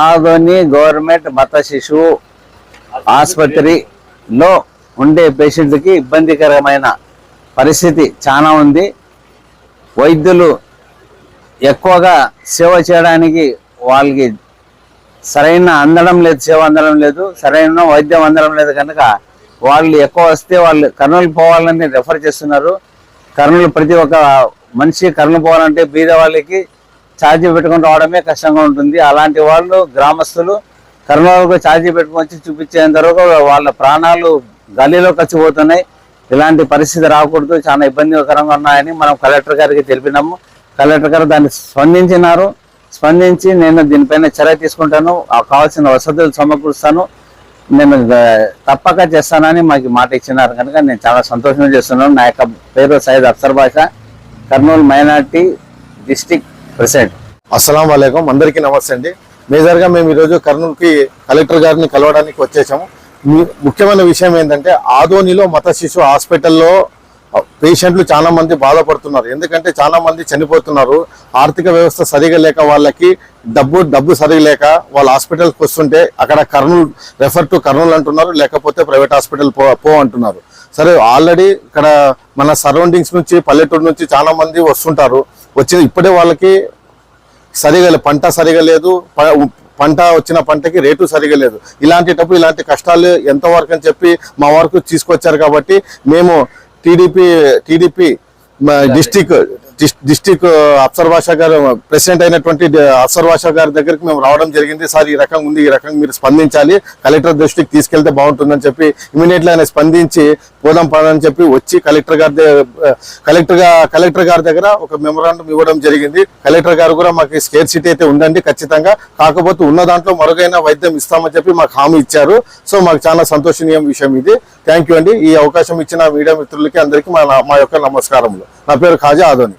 Adoni government మత శిశువు ఆసుపత్రిలో ఉండే పేషెంట్కి ఇబ్బందికరమైన పరిస్థితి చాలా ఉంది. వైద్యులు ఎక్కువగా సేవ చేయడానికి వాళ్ళకి సరైన అందడం లేదు సేవ అందడం లేదు సరైన వైద్యం అందడం లేదు కనుక వాళ్ళు ఎక్కువ వస్తే వాళ్ళు కర్నూలు పోవాలని రెఫర్ చేస్తున్నారు. కర్నూలు ప్రతి ఒక్క మనిషి కర్నూలు పోవాలంటే బీద వాళ్ళకి ఛార్జీ పెట్టుకుని రావడమే కష్టంగా ఉంటుంది. అలాంటి వాళ్ళు గ్రామస్తులు కర్నూలుకు ఛార్జీ పెట్టుకొని వచ్చి చూపించేంత వరకు వాళ్ళ ప్రాణాలు గల్లీలో ఖర్చుపోతున్నాయి ఇలాంటి పరిస్థితి రాకూడదు. చాలా ఇబ్బందికరంగా ఉన్నాయని మనం కలెక్టర్ గారికి తెలిపినాము. కలెక్టర్ గారు దాన్ని స్పందించినారు. స్పందించి నేను దీనిపైన చర్య తీసుకుంటాను. కావాల్సిన వసతులు సమకూరుస్తాను. నేను తప్పక చేస్తానని మాకు మాట ఇచ్చినారు. కనుక నేను చాలా సంతోషం చేస్తున్నాను. నా యొక్క పేరు సైద్ అఫ్సర్ భాష కర్నూలు మైనార్టీ డిస్టిక్ ప్రెసిడెంట్. అస్సలం వాలేకం. అందరికీ నమస్తే అండి. మేజర్గా మేము ఈరోజు కర్నూలుకి కలెక్టర్ గారిని కలవడానికి వచ్చేసాము. ముఖ్యమైన విషయం ఏంటంటే ఆదోనిలో మత శిశు హాస్పిటల్లో పేషెంట్లు చాలా మంది బాధపడుతున్నారు. ఎందుకంటే చాలా మంది చనిపోతున్నారు. ఆర్థిక వ్యవస్థ సరిగా లేక వాళ్ళకి డబ్బు డబ్బు సరిగా లేక వాళ్ళ హాస్పిటల్కి వస్తుంటే అక్కడ కర్నూలు రెఫర్ టు కర్నూలు అంటున్నారు. లేకపోతే ప్రైవేట్ హాస్పిటల్ పో పో అంటున్నారు. సరే ఆల్రెడీ ఇక్కడ మన సరౌండింగ్స్ నుంచి పల్లెటూరు నుంచి చాలా మంది వస్తుంటారు. వచ్చి ఇప్పుడే వాళ్ళకి సరిగా పంట సరిగా లేదు పంట వచ్చిన పంటకి రేటు సరిగా లేదు ఇలాంటిటప్పుడు ఇలాంటి కష్టాలు ఎంతవరకు అని చెప్పి మా వరకు తీసుకొచ్చారు కాబట్టి మేము TDP TDP district district Afsar Basha గారు ప్రెసిడెంట్ అయినటువంటి అఫ్సర్ బాషా గారి దగ్గరికి మేము రావడం జరిగింది. సార్ ఈ రకంగా ఉంది ఈ రకంగా మీరు స్పందించాలి. కలెక్టర్ దృష్టికి తీసుకెళ్తే బాగుంటుందని చెప్పి ఇమీడియట్లీ ఆయన స్పందించి పోదాం పడని చెప్పి వచ్చి కలెక్టర్ గారి దగ్గర కలెక్టర్ కలెక్టర్ గారి దగ్గర ఒక మెమోరాండం ఇవ్వడం జరిగింది. కలెక్టర్ గారు కూడా మాకు స్కేర్ సిటీ అయితే ఉందండి ఖచ్చితంగా. కాకపోతే ఉన్న దాంట్లో మరొకైనా వైద్యం ఇస్తామని చెప్పి మాకు హామీ ఇచ్చారు. సో మాకు చాలా సంతోషనీయం విషయం ఇది. థ్యాంక్ యూ అండి. ఈ అవకాశం ఇచ్చిన మీడియా మిత్రులకి అందరికీ మా మా యొక్క నమస్కారములు. నా పేరు ఖాజా ఆదోని.